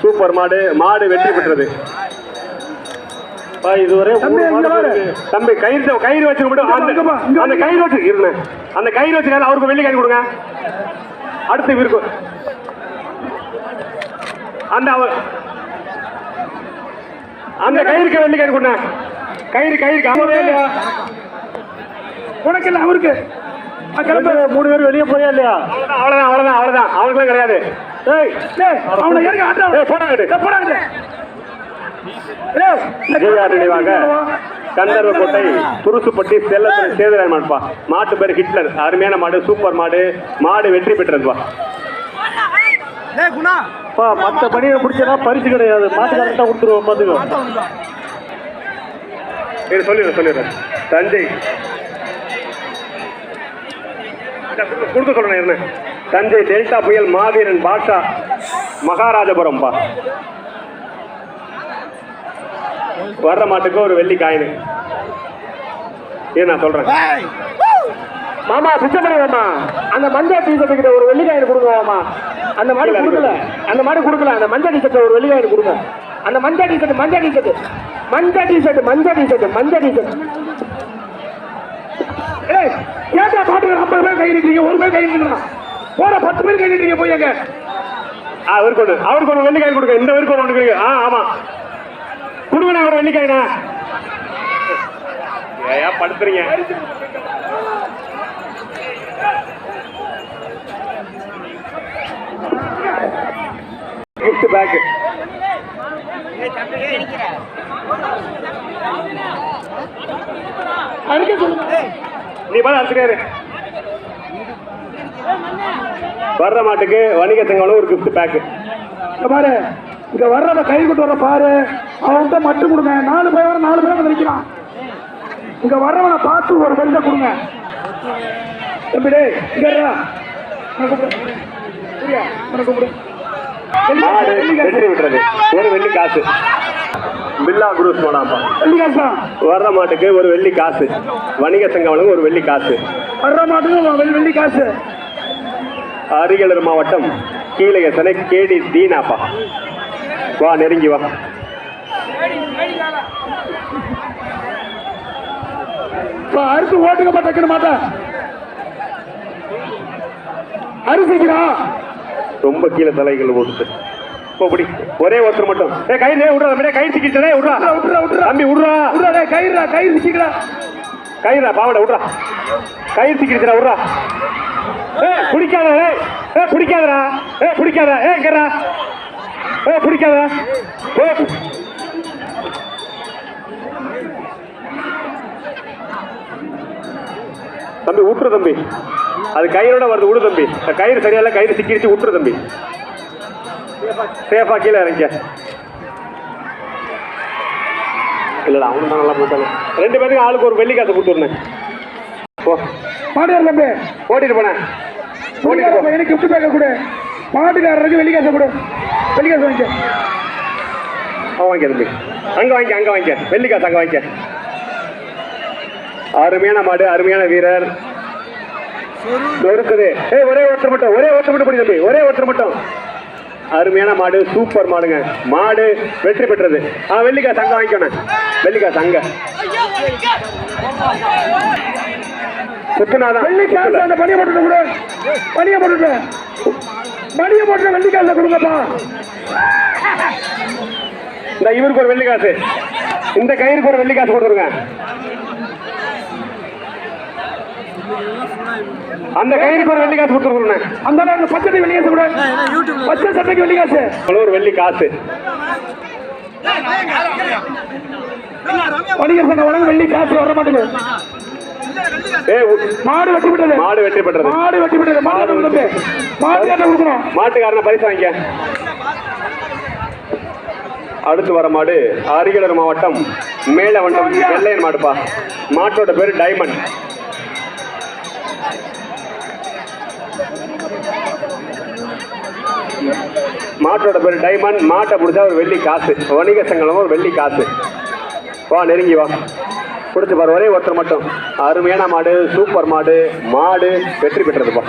Super மாடு மாடு வெற்றி பெற்றது. இதுவரை தம்பி, கயிறு கயிறு வச்சுக்க மட்டும் அந்த கயிறு வச்சு இருங்க அந்த கயிறு வச்சுக்கால அவருக்கு வெள்ளி கயிறு கொடுங்க. அடுத்து இவருக்கு அந்த அவர் அந்த கயிறுக்கு வெள்ளி கயிறு கொடுங்க. கயிறு கயிறு உனக்கு இல்ல அவருக்கு. மூணு பேர் வெளியே போயா இல்லையா? அவ்வளவுதான் அவ்வளவுதான் அவ்வளவுதான். அவங்களுக்குலாம் கிடையாது. அவனை இறங்க ஆட்டா. போடாங்க நினைவாக கந்தர்வக்கோட்டை துருசுப்பட்டி செல்லத்துறை சேதுராய் மாடுப்பா மாட்டு பேர் ஹிட்லர். அருமையான மாடு சூப்பர் மாடு. மாடு வெற்றி பெற்றதுப்பா மற்ற பணியை பிடிச்சதா பரிசு கிடையாது. மாட்டு கரெக்டாக கொடுத்துருவோம் பார்த்துக்கோ. சொல்லிடுறேன் சொல்லிடுறேன் தஞ்சை. கொடுக்க சொல்றேன் இருங்க. தஞ்சை டெல்டா புயல் மாவீரன் பாஷா மகாராஜபுரம்பா வர்ற மாட்டுக்கு ஒரு வெள்ளி காயின் இது நான் சொல்றேன். மாமா சுத்தமணி மாமா அந்த மஞ்சள் டீஷர்ட் கிட்ட ஒரு வெள்ளிக்காயின் கொடுங்க மாமா. அந்த இல்ல, கொடுக்கல. அந்த மாடு கொடுக்கல. அந்த மஞ்சள் டீஷர்ட் ஒரு வெள்ளிக்காயின் கொடுங்க. அந்த மஞ்சள் டீஷர்ட் மஞ்சள் டீஷர்ட் மஞ்சள் டீஷர்ட் மஞ்சள் டீஷர்ட் மஞ்சள் டீஷர்ட் ஏய் ஏட்டா பாட்டு ஐம்பது பேர் கை நிற்கிறீங்க ஒரு பேர் கை நிற்கிறீங்க போற பத்து பேர் கை நிற்கிறீங்க போய் எங்க ஆ, அவருக்கு ஒன்று அவருக்கு ஒன்று வெள்ளி காயின் கொடுங்க. இந்த பேருக்கு ஒன்று கொடுங்க ஆ ஆமா. கொடுங்கண்ணா ஒரு வெள்ளி காயினா ஏயா படுத்துறீங்க. கிஃப்ட் பேக் அடிக்க சொல்லுங்க. நீ பாரு அடிச்சுக்காரு வர்ற மாட்டுக்கு வணிக சங்கம் ஒரு கிஃப்ட் பேக் இங்க பாரு இங்க வர்றத கை கொண்டு வர பாரு. அவன்கிட்ட மட்டும் கொடுங்க. நாலு பேர் வர நாலு பேர் வந்து நிற்கிறான் இங்க வர்றவனை பார்த்து ஒரு வெள்ள கொடுங்க. தம்பி டேய் இங்க கூப்பிடு. கூப்பிடு. ஒரு வெள்ளி காசு. பில்லா குரூஸ் போடாப்பா வெள்ளி காசு தான். வர்ற மாட்டுக்கு ஒரு வெள்ளி காசு. வணிக சங்கம் ஒரு வெள்ளி காசு. வர்ற மாட்டுக்கு வெள்ளி காசு. அரியலூர் மாவட்டம் கீழகசனை கேடி தீனாப்பா. வா நெருங்கி வா. அரிசி ஓட்டுக்கப்பட்ட தைக்கிற மாட்டேன் அரிசிக்கிறா ரொம்ப கீழே தலைகள் போட்டு இப்படி ஒரே ஒருத்தர் மட்டும். ஏ கயிறு விட்றா அப்படியே கயிறு சிக்கிச்சதே விட்றா. விட்டுறா விட்டுறா தம்பி விட்றா. விட்றா டேய், கயிறுடா கயிறு சிக்கிறா கயிறா பாவடா விட்றா. கயிறு சிக்கிடுச்சுடா விட்றா. ஏ பிடிக்காத ஏய் ஏ பிடிக்காதடா ஏ பிடிக்காத ஏ இங்கடா. ஏ பிடிக்காத ஏ தம்பி விட்டுரு தம்பி. அது கயிறோட வருது விடு தம்பி. கயிறு சரியால கயிறு சிக்கிடுச்சு விட்டுரு தம்பி. சேஃபா கீழே இறங்க இல்லடா அவனு தான் நல்லா போட்டாங்க ரெண்டு பேருக்கு ஆளுக்கு ஒரு வெள்ளி காசு கொடுத்துருந்தேன். போ. மாட்டுக்கார தம்பி. ஓட்டிட்டு போனேன். ஓட்டிட்டு போ. எனக்கு கிஃப்ட் பேக்க கொடு. மாட்டுக்காரருக்கு வெள்ளி காசை கொடு. வெள்ளி காசு வாங்கிக்க. அவன் வாங்கிக்க தம்பி. அங்க வாங்கிக்க அங்க வாங்கிக்க வெள்ளி காசு அங்க வாங்கிக்க அருமையான மாடு அருமையான வீரர். இருக்குது ஏய் ஒரே ஒருத்தர் மட்டும் ஒரே ஒருத்தர் மட்டும் பிடி தம்பி. ஒரே ஒருத்தர் மட்டும். அருமையான மாடு சூப்பர் மாடுங்க. மாடு வெற்றி பெற்றது. ஆ வெள்ளிக்காசு அங்க வாங்கிக்கணும் வெள்ளிக்காசு அங்க சுத்துனாதான் வெள்ளி காசு அந்த பணியை போட்டுட்டு கொடு. பணியை போட்டுட்டு. பணியை போட்டு வெள்ளி காசை கொடுங்கப்பா. இந்த இவருக்கு ஒரு வெள்ளிக்காசு. இந்த கயிறுக்கு ஒரு வெள்ளிக்காசு கொடுத்துருங்க. அந்த கயிறுக்கு ஒரு வெள்ளிக்காசு கொடுத்துருங்க அந்த நேரம் பச்சை வெள்ளி காசு கொடு பச்சை சட்டைக்கு வெள்ளி காசு. ஒரு வெள்ளி காசு. வணிகர் சங்கம் வழங்க வெள்ளி காசு வர மாட்டேங்குது. மாடு வெட்டி விட்டது. மாடு வெற்றி பெற்றது மாடு வெட்டி விட்டது. மாடு தம்பி மாடு காட்ட கொடுக்கணும் மாட்டுக்காரன பரிசு வாங்கிக்க. அடுத்து வர மாடு அரியலூர் மாவட்டம் மேலவண்டம் வெள்ளையன் மாடுப்பா. மாட்டோட பேரு டைமண்ட். மாட்டோட பேர் டைமண்ட் மாட்டை பிடிச்சா ஒரு வெள்ளி காசு. வணிக சங்கடம் ஒரு வெள்ளி காசு. வா நெருங்கி வா. பிடிச்சி பாரு ஒரே ஒருத்தர் மட்டும். அருமையான மாடு சூப்பர் மாடு மாடு வெற்றி பெற்றதுப்பா